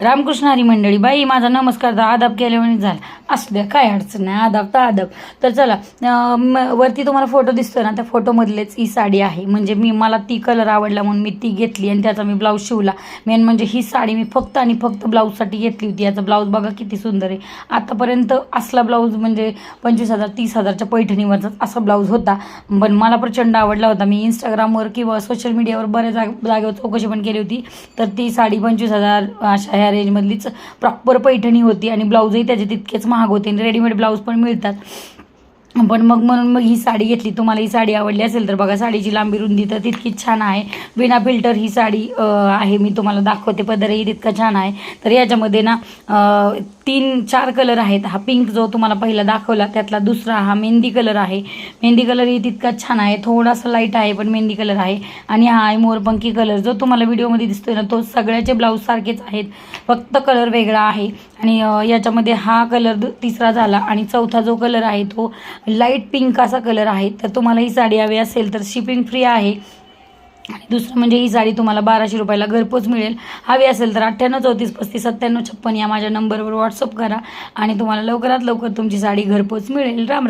रामकृष्ण हरी मंडळी बाई माझा नमस्कार तर आदाब केल्यामुळे झाला. असू द्या काय अडचण नाही आदाब तर आदाब. तर चला म- वरती तुम्हाला फोटो दिसतोय ना त्या फोटोमधलेच ही साडी आहे. म्हणजे मी मला ती कलर आवडला म्हणून मी ती घेतली आणि त्याचा मी ब्लाऊज शिवला. मेन म्हणजे ही साडी मी फक्त आणि फक्त ब्लाऊजसाठी घेतली होती. याचा ब्लाऊज बघा किती सुंदर आहे. आतापर्यंत असला ब्लाऊज म्हणजे पंचवीस हजार तीस हजारच्या पैठणीवरचा असा ब्लाऊज होता. पण मला प्रचंड आवडला होता. मी इंस्टाग्रामवर किंवा सोशल मीडियावर बऱ्याच जागेवर चौकशी पण केली होती. तर ती साडी पंचवीस हजार अशा ह्या रेंजमधलीच प्रॉपर पैठणी होती आणि ब्लाऊजही त्याचे तितकेच महाग होते आणि रेडीमेड ब्लाऊज पण मिळतात. पण मग म्हणून मग ही साडी घेतली. तुम्हाला ही साडी आवडली असेल तर बघा साडीची लांबी रुंदी तर तितकीच छान आहे. विना फिल्टर ही साडी आहे. मी तुम्हाला दाखवते. पदरही तितका छान आहे. तर याच्यामध्ये ना तीन चार कलर आहेत. हा पिंक जो तुम्हाला पहिला दाखवला त्यातला दुसरा हा मेहंदी कलर आहे. मेहंदी कलरही तितकाच छान आहे. थोडासा लाइट आहे पण मेहंदी कलर आहे. आणि हा आहे मोरपंखी कलर जो तुम्हाला व्हिडिओमध्ये दिसतोय ना तो सगळ्याचे ब्लाऊज सारखेच आहेत. फक्त कलर वेगळा आहे. आणि याच्यामध्ये हा कलर तिसरा झाला. आणि चौथा जो कलर आहे तो लाइट पिंक असा कलर आहे. तर तुम्हाला ही साडी हवी असेल तर शिपिंग फ्री आहे. आणि दुसरं म्हणजे ही साडी तुम्हाला बाराशे रुपयाला घरपोच मिळेल. हवी असेल तर अठ्ठ्याण्णव चौतीस पस्तीस सत्त्याण्णव छप्पन या माझ्या नंबरवर व्हॉट्सअप करा आणि तुम्हाला लवकरात लवकर तुमची साडी घरपोच मिळेल. राम राम.